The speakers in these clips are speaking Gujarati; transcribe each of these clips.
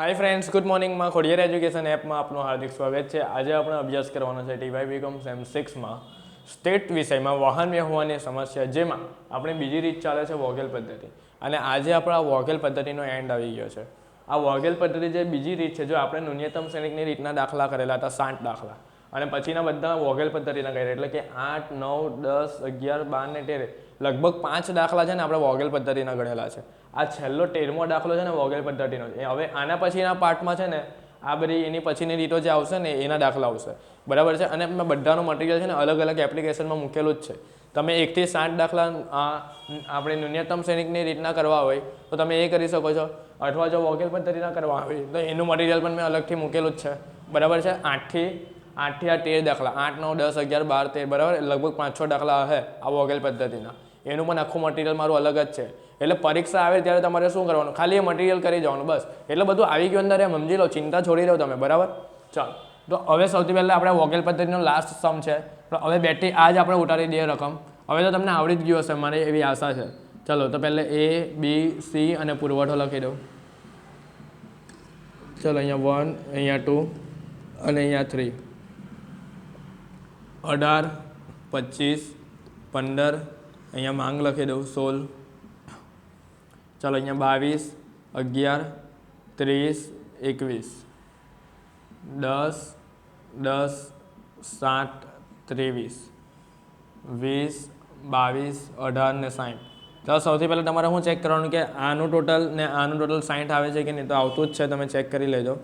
હાય ફ્રેન્ડ્સ ગુડ મોર્નિંગમાં ખોડિયાર એજ્યુકેશન એપમાં આપનું હાર્દિક સ્વાગત છે. આજે આપણે અભ્યાસ કરવાનો છે ટીવાય બીકોમ સેમ સિક્સમાં સ્ટેટ વિષયમાં વાહન વ્યવહારની સમસ્યા, જેમાં આપણે બીજી રીત ચાલે છે વોગેલ પદ્ધતિ. અને આજે આપણે આ વોગેલ પદ્ધતિનો એન્ડ આવી ગયો છે. આ વોગેલ પદ્ધતિ જે બીજી રીત છે, જો આપણે ન્યૂનતમ શ્રેણિકની રીતના દાખલા કરેલા હતા, સાઠ દાખલા. અને પછીના બધા વોગેલ પદ્ધતિના કર્યા એટલે કે આઠ, નવ, દસ, અગિયાર, બાર ને તેર, લગભગ પાંચ દાખલા છે ને આપણે વોગેલ પદ્ધતિના ગણેલા છે. આ છેલ્લો તેરમો દાખલો છે ને વોગેલ પદ્ધતિનો. છે. હવે આના પછીના પાર્ટમાં છે ને, આ બધી એની પછીની રીતો જે આવશે ને, એના દાખલા આવશે. બરાબર છે? અને મેં બધાનું મટીરિયલ છે ને અલગ અલગ એપ્લિકેશનમાં મૂકેલું જ છે. તમે એકથી સાત દાખલા આપણે ન્યૂનતમ સૈનિકની રીતના કરવા હોય, તો તમે એ કરી શકો છો. અથવા જો વોગેલ પદ્ધતિના કરવા હોય, તો એનું મટીરિયલ પણ મેં અલગથી મૂકેલું જ છે. બરાબર છે? આઠથી આઠથી આ તેર દાખલા, આઠ, નવ, દસ, અગિયાર, બાર, તેર, બરાબર? લગભગ પાંચ, છ દાખલા હશે આ વોગેલ પદ્ધતિના. એનું પણ આખું મટીરિયલ મારું અલગ જ છે. એટલે પરીક્ષા આવે ત્યારે તમારે શું કરવાનું? ખાલી એ મટીરિયલ કરી જવાનું, બસ. એટલે બધું આવી ગયું અંદર એમ, સમજી લો, ચિંતા છોડી દો તમે, બરાબર? ચાલો. તો હવે સૌથી પહેલાં આપણે વોકેલ પદ્ધતિનો લાસ્ટ સમ છે. તો હવે આ આજ આપણે ઉતારી દઈએ રકમ. હવે તો તમને આવડી જ ગયું હશે, મારી એવી આશા છે. ચલો, તો પહેલાં એ બી સી અને પુરવઠો લખી દઉં. ચલો, અહીંયા વન અહીંયા ટુ અને અહીંયા થ્રી અઢાર, પચીસ, પંદર અહીંયા માંગ લખી દઉં, સોળ. ચાલો, અહીંયા બાવીસ, અગિયાર, ત્રીસ, એકવીસ. દસ દસ, સાત, ત્રેવીસ. વીસ, બાવીસ, અઢાર ને સાઠ તો સૌથી પહેલાં તમારે શું ચેક કરવાનું કે આનું ટોટલ ને આનું ટોટલ સાઠ આવે છે કે નહીં? તો આવતું જ છે, તમે ચેક કરી લેજો.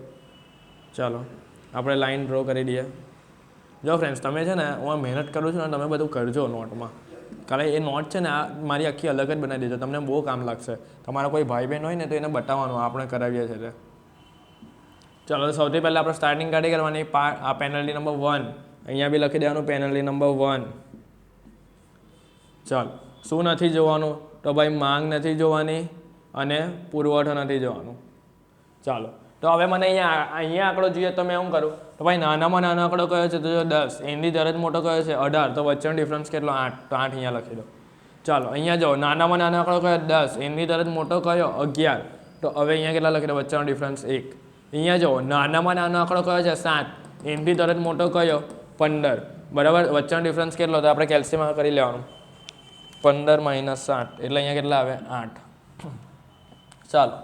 ચાલો, આપણે લાઈન ડ્રો કરી દઈએ. જો ફ્રેન્ડ્સ તમે છે ને, હું મહેનત કરું છું ને, તમે બધું કરજો નોટમાં. કારણ એ નોટ છે ને, આ મારી આખી અલગ જ બનાવી દેજો. તમને બહુ કામ લાગશે. તમારા કોઈ ભાઈ બહેન હોય ને, તો એને બતાવવાનું, આપણે કરાવીએ છીએ ચાલો સૌથી પહેલાં આપણે સ્ટાર્ટિંગ કાઢી કરવાની. પા, આ પેનલ્ટી નંબર વન અહીંયા બી લખી દેવાનું પેનલ્ટી નંબર વન ચાલ, શું નથી જોવાનું? તો ભાઈ માંગ નથી જોવાની અને પુરવઠો નથી જોવાનું. ચાલો. તો હવે મને અહીંયા અહીંયા આંકડો જોઈએ તો મેં શું કરું? તો ભાઈ નાનામાં નાનો આંકડો કયો છે? તો જો દસ. એની તરત મોટો કયો છે? અઢાર. તો વચ્ચેનો ડિફરન્સ કેટલો? આઠ. તો આઠ અહીંયા લખી દો. ચાલો, અહીંયા જાઓ નાનામાં નાનો આંકડો કયો? દસ. એની તરત મોટો કયો? અગિયાર. તો હવે અહીંયા કેટલા લખી દો? વચ્ચેનો ડિફરન્સ એક. અહીંયા જાઓ નાનામાં નાનો આંકડો કયો છે? સાત. એનથી તરત મોટો કયો? પંદર. બરાબર? વચ્ચેનો ડિફરન્સ કેટલો? તો આપણે કેલ્સિયમ કરી લેવાનું. પંદર માઇનસ સાત. એટલે અહીંયા કેટલા આવે? આઠ. ચાલો,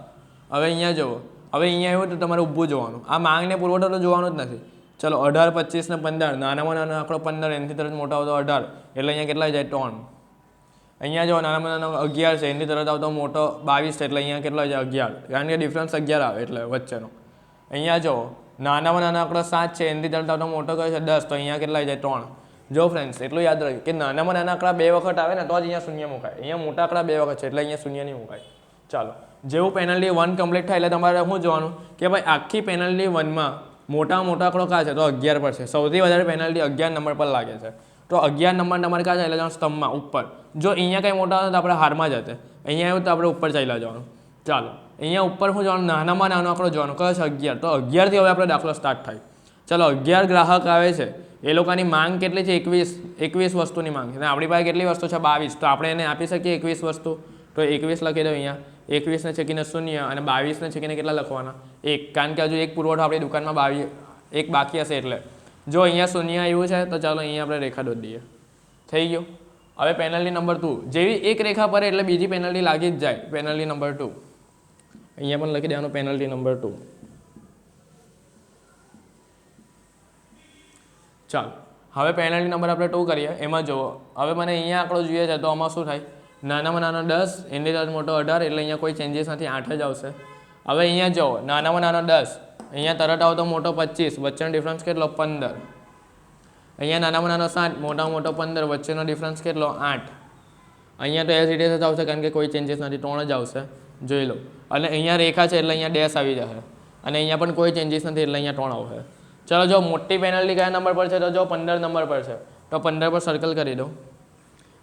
હવે અહીંયા જુઓ. હવે અહીંયા આવ્યો તો તમારે ઊભું જોવાનું. આ માંગને પુરવઠો તો જોવાનું જ નથી. ચલો, અઢાર, પચીસ ને પંદર. નાનામાં નાનો આંકડો પંદર, એનાથી તરત મોટો આવતો અઢાર. એટલે અહીંયા કેટલા જાય? ત્રણ. અહીંયા જો નાનામાં નાનો અગિયાર છે એની તરત આવતો મોટો બાવીસ છે, એટલે અહીંયા કેટલા જાય? અગિયાર. કારણ કે ડિફરન્સ અગિયાર આવે એટલે વચ્ચેનો. અહીંયા જો, નાનામાં નાનો આંકડો સાત છે, એનાથી તરત આવતો મોટો કયો છે? દસ. તો અહીંયા કેટલા જાય? ત્રણ. જો ફ્રેન્ડ્સ એટલું યાદ રાખ્યું કે નાનામાં નાના આંકડા બે વખત આવે ને, તો જ અહીંયા શૂન્ય મુકાય. અહીંયા મોટા આંકડા બે વખત છે, એટલે અહીંયા શૂન્ય નહીં મુકાય. ચાલો. જેવું પેનલ્ટી વન કમ્પ્લીટ થાય એટલે તમારે શું જોવાનું? કે ભાઈ આખી પેનલ્ટી વનમાં મોટા મોટા આંકડો કાં છે? તો અગિયાર પર છે. સૌથી વધારે પેનલ્ટી અગિયાર નંબર પર લાગે છે. તો અગિયાર નંબર તમારે કાં છે? એટલે જવાનું સ્તંભમાં, ઉપર. જો અહીંયા કંઈ મોટા હોય તો આપણે હારમાં જતે અહીંયા આવ્યું તો આપણે ઉપર ચાલ્યા જવાનું. ચાલો. અહીંયા ઉપર શું જવાનું? નાનામાં નાનો આંકડો જોવાનો. કયો છે? અગિયાર. તો અગિયારથી હવે આપણે દાખલો સ્ટાર્ટ થાય. ચાલો, અગિયાર ગ્રાહક આવે છે. એ લોકોની માંગ કેટલી છે? એકવીસ એકવીસ વસ્તુની માંગ છે. આપણી પાસે કેટલી વસ્તુ છે? બાવીસ. તો આપણે એને આપી શકીએ એકવીસ વસ્તુ? તો એકવીસ લખી દો અહીંયા. એકવીસને છેકીને શૂન્ય અને બાવીસને છેકીને કેટલા લખવાના? એક. કારણ કે હજુ એક પુરવઠો આપણી દુકાનમાં બાવી, એક બાકી હશે એટલે. જો અહીંયા શૂન્ય આવ્યું છે, તો ચાલો અહીંયા આપણે રેખા દોરી દઈએ. થઈ ગયું? હવે પેનલ્ટી નંબર ટુ. જેવી એક રેખા પર એટલે બીજી પેનલ્ટી લાગી જ જાય પેનલ્ટી નંબર ટુ. અહીંયા પણ લખી દેવાનું પેનલ્ટી નંબર ટુ. ચાલો. હવે પેનલ્ટી નંબર આપણે ટુ કરીએ. એમાં જુઓ. હવે મને અહીંયા આંકડો જોઈએ છે, તો આમાં શું થાય? નાનામાં નાનો દસ, એની તરત મોટો અઢાર, એટલે અહીંયા કોઈ ચેન્જીસ નથી, આઠ જ આવશે. હવે અહીંયા જુઓ નાનામાં નાનો દસ, અહીંયા તરત આવતો મોટો પચીસ, વચ્ચેનો ડિફરન્સ કેટલો? પંદર. અહીંયા નાનામાં નાનો સાત મોટામાં મોટો પંદર, વચ્ચેનો ડિફરન્સ કેટલો? આઠ. અહીંયા તો એસ ઇટ જ આવશે, કારણ કે કોઈ ચેન્જીસ નથી, ત્રણ જ આવશે. જોઈ લો. અને અહીંયા રેખા છે, એટલે અહીંયા ડેશ આવી જશે. અને અહીંયા પણ કોઈ ચેન્જીસ નથી, એટલે અહીંયા ત્રણ આવશે. ચલો જો, મોટી પેનલ્ટી કયા નંબર પર છે? તો જો, પંદર નંબર પર છે. તો પંદર પર સર્કલ કરી દો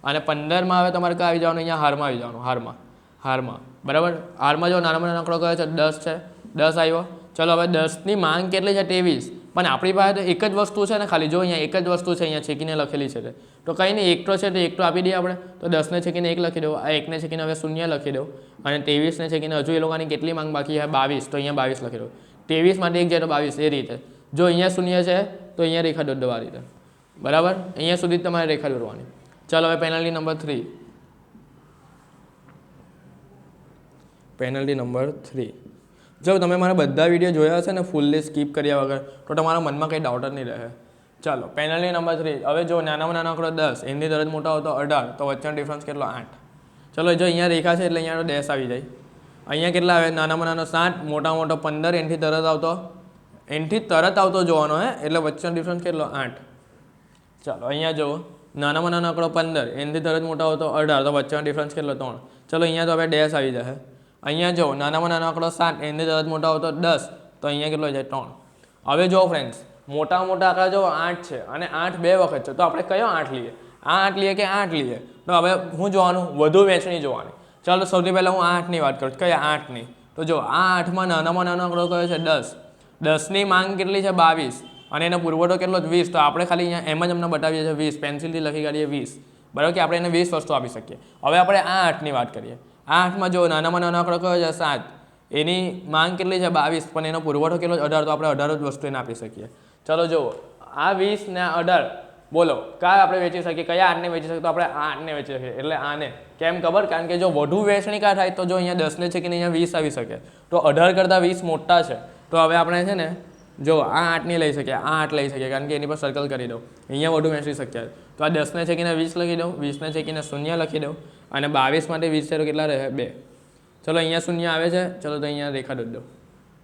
અને પંદરમાં હવે તમારે ક્યાં આવી જવાનું? અહીંયા હારમાં આવી જવાનું, હારમાં. હારમાં. બરાબર? હારમાં જો નાનામાં નાનો આંકડો કયો છે, દસ છે. દસ આવ્યો. ચલો, હવે દસની માંગ કેટલી છે? ત્રેવીસ. પણ આપણી પાસે તો એક જ વસ્તુ છે ને ખાલી. જો અહીંયા એક જ વસ્તુ છે, અહીંયા છેકીને લખેલી છે તે. કંઈ નહીં એકટો છે તો, એક તો આપી દઈએ આપણે. તો દસને છેકીને એક લખી દઉં આ એકને છેકીને હવે શૂન્ય લખી દઉં અને ત્રેવીસને છેકીને હજુ એ લોકોની કેટલી માંગ બાકી છે? બાવીસ. તો અહીંયા બાવીસ લખી દો ત્રેવીસ માટે એક જાય તો બાવીસ. એ રીતે. જો અહીંયા શૂન્ય છે, તો અહીંયા રેખા દોરવા રીતે બરાબર? અહીંયા સુધી તમારે રેખા દોરવાની. ચાલો હવે penalty number three penalty number three જો તમે મારા બધા વીડિયો જોયા હશે ને ફૂલ્લી સ્કીપ કર્યા વગર, તો તમારા મનમાં કંઈ ડાઉટ જ નહીં રહે. ચાલો પેનલ્ટી નંબર થ્રી હવે જો નાનામાં નાનો આંકડો દસ, એની તરત મોટો આવતો અઢાર, તો વચ્ચેનો ડિફરન્સ કેટલો? આઠ. ચલો, જો અહીંયા રેખા છે એટલે અહીંયા ડેશ આવી જાય. અહીંયા કેટલા આવે? નાનામાં નાનો સાત મોટા મોટો પંદર, એનથી તરત આવતો? એનથી તરત આવતો જોવાનો હે, એટલે વચ્ચેનો ડિફરન્સ કેટલો? આઠ. ચાલો, અહીંયા જુઓ. નાનામાં નાનો આંકડો પંદર, એનાથી તરત મોટો હોતો અઢાર, તો વચ્ચેનો ડિફરન્સ કેટલો? ત્રણ. ચલો, અહીંયા તો હવે ડેશ આવી જશે. અહીંયા જો, નાનામાં નાનો આંકડો સાત, એનાથી તરત મોટો આવતો દસ, તો અહીંયા કેટલો જાય? ત્રણ. હવે જો ફ્રેન્ડ્સ મોટા મોટા આંકડા જો આઠ છે અને આઠ બે વખત છે, તો આપણે કયો આઠ લઈએ? આ આઠ લઈએ કે આઠ લઈએ? તો હવે હું જોવાનું? વધુ વેચણી જોવાની. ચાલો, સૌથી પહેલાં હું આઠની વાત કરું કયા આઠની? તો જો, આ આઠમાં નાનામાં નાનો આંકડો કયો છે? દસ. દસની માંગ કેટલી છે? બાવીસ. અને એનો પુરવઠો કેટલો જ વીસ, તો આપણે ખાલી અહીંયા એમ જ અમને બતાવીએ છીએ વીસ, પેન્સિલથી લખી કાઢીએ વીસ. બરાબર કે આપણે એને વીસ વસ્તુ આપી શકીએ. હવે આપણે આ આઠની વાત કરીએ. આ આઠમાં જો નાનામાં નાનો આંકડો કયો છે? સાત. એની માંગ કેટલી છે? બાવીસ. પણ એનો પુરવઠો કેટલો છે? અઢાર. તો આપણે અઢાર જ વસ્તુ એને આપી શકીએ. ચલો જુઓ. આ વીસ ને અઢાર. બોલો, કયા આપણે વેચી શકીએ? કયા આઠને વેચી શકીએ? તો આપણે આ આઠને વેચી શકીએ. એટલે આને. કેમ ખબર? કારણ કે જો વધુ વેચણી કા થાય તો જો અહીંયા દસને છે કે અહીંયા વીસ આવી શકે. તો અઢાર કરતાં વીસ મોટા છે. તો હવે આપણે છે ને જો આ આઠની લઈ શકીએ આ આઠ લઈ શકીએ કારણ કે એની પર સર્કલ કરી દઉં. અહીંયા વધુ વેચી શકીએ તો આ દસને છેકીને વીસ લખી દઉં, વીસને છેકીને શૂન્ય લખી દઉં, અને બાવીસ માટે વીસ છે કેટલા રહે? બે. ચલો, અહીંયા શૂન્ય આવે છે, ચલો તો અહીંયા રેખા દોડ દો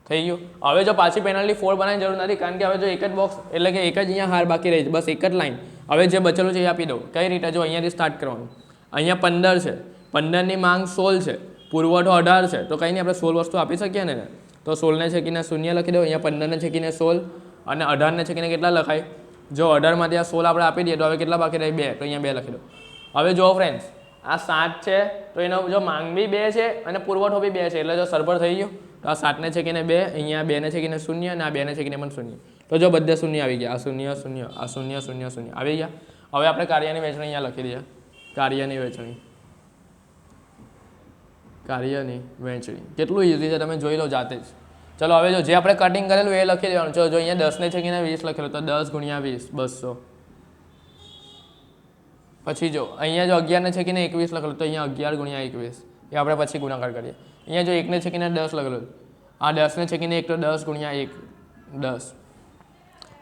થઈ ગયું? હવે જો પાછી પેનલ્ટી ફોર બનાવવાની જરૂર નથી, કારણ કે હવે જો એક જ બોક્સ એટલે કે એક જ અહીંયા હાર બાકી રહી છે, બસ એક જ લાઈન હવે જે બચેલું છે એ આપી દઉં. કઈ રીતે? જો અહીંયાથી સ્ટાર્ટ કરવાનું. અહીંયા પંદર છે. પંદરની માંગ સોળ છે. પુરવઠો અઢાર છે. તો કંઈ નહીં, આપણે સોળ વસ્તુ આપી શકીએ ને. તો સોળને છેકીને શૂન્ય લખી દો, અહીંયા પંદરને છેકીને સોળ અને અઢારને છેકીને કેટલા લખાય? જો અઢારમાંથી આ સોળ આપણે આપી દઈએ તો હવે કેટલા બાકી રહે? બે. તો અહીંયા બે લખી દો. હવે જો ફ્રેન્ડ્સ આ સાત છે, તો એનો જો માંગ બી બે છે અને પુરવઠો બી બે છે, એટલે જો સરભર થઈ ગયો, તો આ સાતને છેકીને બે, અહીંયા બેને છેકીને શૂન્ય અને આ બેને છેકીને પણ શૂન્ય. તો જો બધે શૂન્ય આવી ગયા. આ શૂન્ય શૂન્ય, આ શૂન્ય શૂન્ય શૂન્ય. આવી ગયા. હવે આપણે કાર્યની વહેંચણી અહીંયા લખી દઈએ. કાર્યની વેચણી કાર્યની વહેંચણી કેટલું ઇઝી છે, તમે જોઈ લો જાતે જ. ચલો, હવે જો જે આપણે કટિંગ કરેલું એ લખી દેવાનું. ચલો, જો અહીંયા દસને છેકીને વીસ લખેલું, તો દસ ગુણ્યા વીસ, બસો. પછી જો, અહીંયા જો અગિયારને છેકીને એકવીસ લખેલું, તો અહીંયા અગિયાર ગુણ્યા એકવીસ. એ આપણે પછી ગુણાકાર કરીએ. અહીંયા જો એકને છેકીને દસ લખેલું. આ દસને છેકીને એક, તો દસ ગુણ્યા એક, દસ.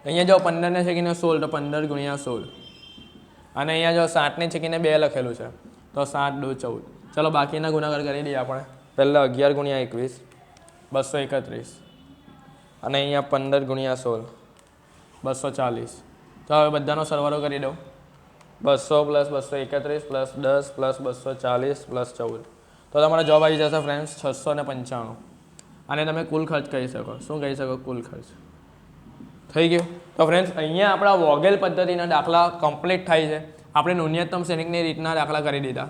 અહીંયા જો પંદરને છેકીને સોળ, તો પંદર ગુણ્યા સોળ. અને અહીંયા જો સાતને છેકીને બે લખેલું છે, તો સાત દો ચૌદ. ચલો બાકીના ગુણાકાર કરી દઈએ આપણે. પહેલાં અગિયાર ગુણ્યા એકવીસ. બસો એકત્રીસ. અને અહીંયા પંદર ગુણ્યા સોળ. બસો ચાલીસ. તો હવે બધાનો સરવાળો કરી દઉં. બસો પ્લસ બસો એકત્રીસ પ્લસ દસ પ્લસ બસો ચાલીસ પ્લસ ચૌદ. તો તમારો જવાબ આવી જશે ફ્રેન્ડ્સ છસો ને પંચાણું. અને તમે કુલ ખર્ચ કહી શકો. શું કહી શકો? કુલ ખર્ચ. થઈ ગયું? તો ફ્રેન્ડ્સ અહીંયા આપણા વોગેલ પદ્ધતિના દાખલા કમ્પ્લીટ થાય છે. આપણે ન્યૂનતમ સૈનિકની રીતના દાખલા કરી દીધા.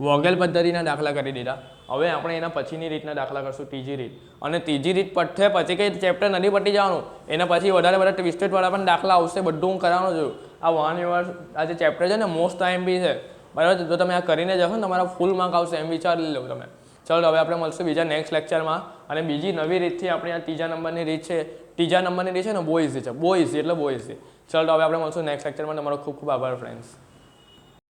વોગેલ પદ્ધતિના દાખલા કરી દીધા. હવે આપણે એના પછીની રીતના દાખલા કરશું ત્રીજી રીત. અને ત્રીજી રીત પઠે પછી કંઈ ચેપ્ટર નથી પટી જવાનું. એના પછી વધારે બધા ટ્વિસ્ટેડવાળા પણ દાખલા આવશે, બધું હું કરાવવાનું છું. આ વન વ્યવહાર આ જે ચેપ્ટર છે ને મોસ્ટ ટાઈમ બી છે. બરાબર જો તમે આ કરીને જશો ને, તમારા ફૂલ માર્ક આવશે, એમ વિચારી લો તમે. ચાલો, હવે આપણે મળશું બીજા નેક્સ્ટ લેક્ચરમાં અને બીજી નવી રીતથી આપણે આ ત્રીજા નંબરની રીત છે. ત્રીજા નંબરની રીત છે ને બહુ ઇઝી છે. બહુ ઇઝી એટલે બહુ ઇઝી ચાલો હવે આપણે મળશું નેક્સ્ટ લેક્ચરમાં તમારો ખૂબ ખૂબ આભાર ફ્રેન્ડ્સ